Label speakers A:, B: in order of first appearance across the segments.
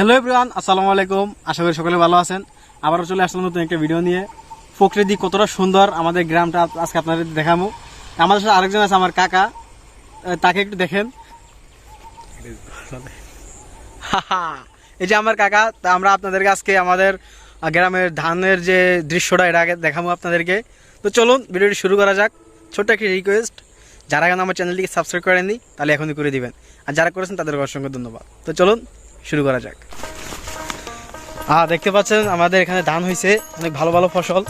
A: Hello everyone আসসালামু আলাইকুম। আশা করি সকলে ভালো আছেন। আবারও চলে আসলাম নতুন একটা ভিডিও নিয়ে। প্রকৃতি কতটা সুন্দর আমাদের গ্রামটা আজকে আপনাদের দেখাবো। আমাদের সাথে আরেকজন আছে আমার কাকা। তাকে একটু দেখেন। এই যে আমার কাকা, তা আমরা আপনাদেরকে আজকে আমাদের গ্রামের ধানের যে দৃশ্যটা, এটা আগে দেখাবো আপনাদেরকে। তো চলুন ভিডিওটি শুরু করা যাক। ছোট্ট একটি রিকোয়েস্ট যারা এখন আমার চ্যানেলটিকে সাবস্ক্রাইব করেননি, তাহলে এখনই করে দিবেন। আর যারা করেছেন, তাদেরকে অসংখ্য ধন্যবাদ। তো চলুন শুরু করা যাক। আহ দেখতে পাচ্ছেন আমাদের এখানে ধান হয়েছে অনেক ভালো ভালো ফসল।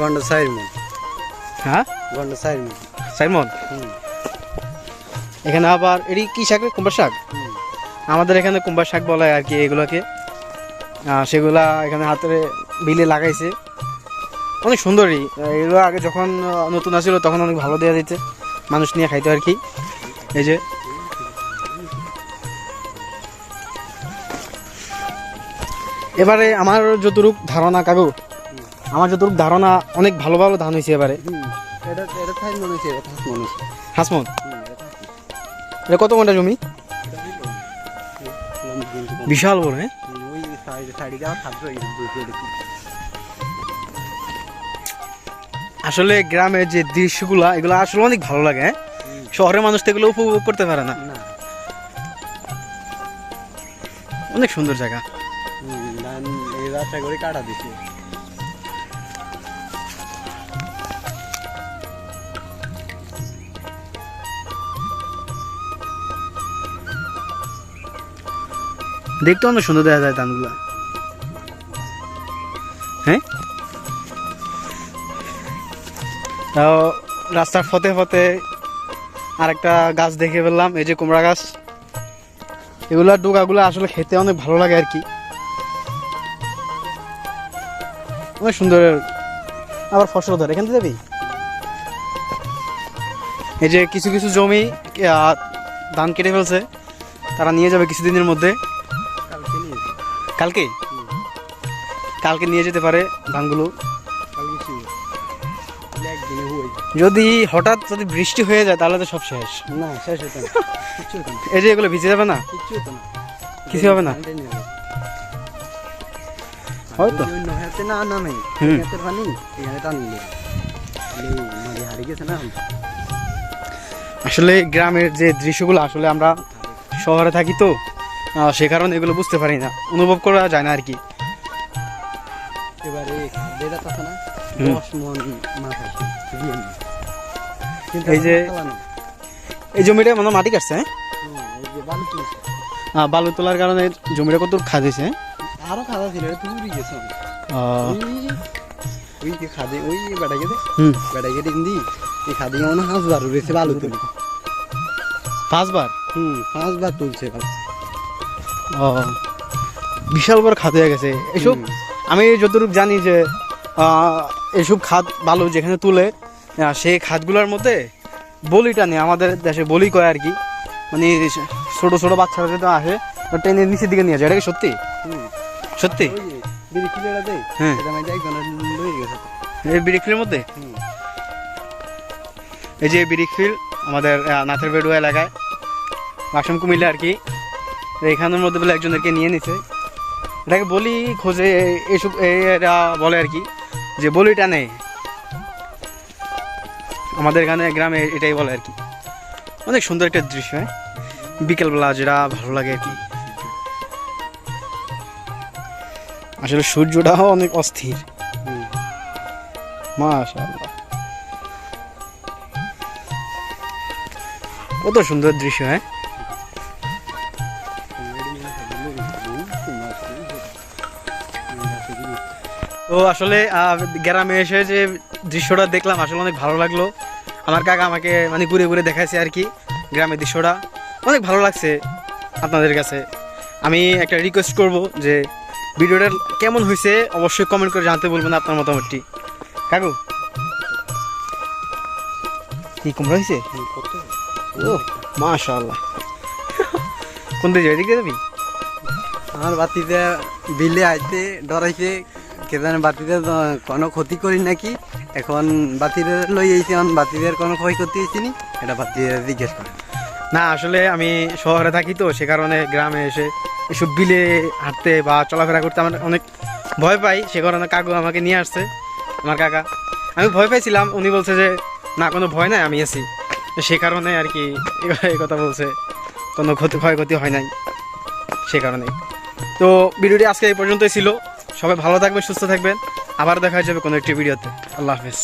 B: গন্ড সাইমন
A: হ্যাঁ?
B: গন্ড সাইড মন
A: সাইমন এখানে আবার এটি কি শাক রে? কুমড়া শাক? আমাদের এখানে কুমড়া শাক বলে আর কি এগুলোকে। সেগুলা এখানে হাতে বিলে লাগাইছে। অনেক সুন্দরই এগুলো আগে যখন নতুন আসছিল তখন অনেক ভালো দেওয়া দিতে মানুষ নিয়ে খাইতো আর কি। এই যে এবারে আমার যতটুক ধারণা কাকু আমার যতটুক ধারণা অনেক ভালো ভালো ধান হয়েছে এবারে।
B: মন মন
A: হাসমন
B: এটা
A: কত ঘণ্টা জমি। বিশাল বড় হ্যাঁ? আসলে গ্রামের যে দৃশ্যগুলা এগুলো আসলে অনেক ভালো লাগে হ্যাঁ? শহরের মানুষ তো এগুলো উপভোগ করতে পারে না। অনেক সুন্দর জায়গা।
B: কাটা
A: দেখতে অনেক সুন্দর দেখা যায় ধানগুলা। হ্যাঁ? তাও রাস্তার ফতে ফতে আরেকটা গাছ দেখে ফেললাম, এই যে কুমড়া গাছ। এগুলার ডোকাগুলো আসলে খেতে অনেক ভালো লাগে আর কি। অনেক সুন্দর আবার ফসল ধরে এখান থেকে যাবি? এই যে কিছু কিছু জমি ধান কেটে ফেলছে তারা নিয়ে যাবে কিছুদিনের মধ্যে।
B: কালকে
A: কালকে? নিয়ে যেতে পারে ধানগুলো। যদি হঠাৎ যদি বৃষ্টি হয়ে যায় তাহলে তো সব শেষ।
B: না শেষ হতো না।
A: এই যে এগুলো ভিজে যাবে না? কিছু হবে না? হয়তো
B: অন্য হাতে না নামে।
A: হুম।
B: পানি এখানে টান মানে হারিয়ে গেছে না?
A: আসলে গ্রামের যে দৃশ্যগুলো আসলে আমরা শহরে থাকি তো সে কারণে এগুলো বুঝতে পারি না। অনুভব করা যায় না আর কি।
B: এবারে না? দশ মন মাছ
A: এই যে-। এই জমিটা মানে মাটি কাটছে হ্যাঁ?
B: বালু
A: তোলার কারণে জমিটা কত খাদিছে হ্যাঁ?
B: আরও খাওয়া ছিল গেছে ওই যে খাদে ওই বেটা গেছে বেটা গেছে কিন্তু এই খাদে মনে হাঁসবার উড়েছে তুলি।
A: পাঁচবার?
B: হুম পাঁচবার তুলছে
A: ও বিশাল বড় খাত হয়ে গেছে। এসব আমি যতটুকু জানি যে আহ, এসব খাদ বালু যেখানে তুলে সেই খাতগুলোর মধ্যে বলিটা নেই। আমাদের দেশে বলি কয় আর কি। মানে ছোট ছোট বাচ্চারা যেটা আসে টেনে নিচের দিকে নিয়ে যায়। এটা কি সত্যি? সত্যি? হ্যাঁ।
B: এটা যাই কোনো লয়ে গেছে।
A: এই বিরিকফিলের মধ্যে? এই যে বিরিকফিল আমাদের নাথের বেডুয়া এলাকায়। আসাম কুমিল্লা আর কি। এখানের মধ্যে বলে একজনদেরকে নিয়ে নিছে। এটাকে বলি খোঁজে এইসব এরা বলে আর কি যে বলিটা নেই। আমাদের এখানে গ্রামে এটাই বলে আর কি। অনেক সুন্দর একটা দৃশ্য হ্যাঁ? বিকেলবেলা যেটা ভালো লাগে আর কি। আসলে সূর্যটাও অনেক অস্থির। মাশাআল্লাহ। কত সুন্দর দৃশ্য হ্যাঁ? তো আসলে আহ, গ্রামে এসে যে দৃশ্যটা দেখলাম আসলে অনেক ভালো লাগল। আমার কাকা আমাকে মানে ঘুরে ঘুরে দেখাইছে আর কি গ্রামের দৃশ্যটা। অনেক ভালো লাগছে আপনাদের কাছে। আমি একটা রিকোয়েস্ট করব যে ভিডিওটা কেমন হয়েছে অবশ্যই কমেন্ট করে জানতে বলবেন আপনার মতামতটি। কাকু? কি কুমড়া হয়েছে? ও মাশাআল্লাহ। কোন দিকে এদিকে যাবি?
B: আমার বাতিতে বিলে আইতে ডরাইছে কে জানে বাতিতে কোনো ক্ষতি করি নাকি? এখন বাতিতে লই আইছে এখন বাতিদের কোনো ক্ষয়ক্ষতি হয়েছে নি? এটা বাতিদের জিজ্ঞেস করে
A: না আসলে আমি শহরে থাকি তো সে কারণে গ্রামে এসে এসব বিলে হাঁটতে বা চলাফেরা করতে আমার অনেক ভয় পাই, সে কারণে কাকু আমাকে নিয়ে আসছে, আমার কাকা। আমি ভয় পাইছিলাম, উনি বলছে যে, না, কোনো ভয় নাই, আমি আছি। সে কারণে আর কি এই কথা বলছে, কোনো ক্ষতি, ক্ষয়ক্ষতি হয় নাই, সে কারণে তো ভিডিওটি আজকে এই পর্যন্তই ছিল। সবাই ভালো থাকবেন, সুস্থ থাকবেন। আবার দেখা যাবে কোনো একটি ভিডিওতে। আল্লাহ হাফেজ।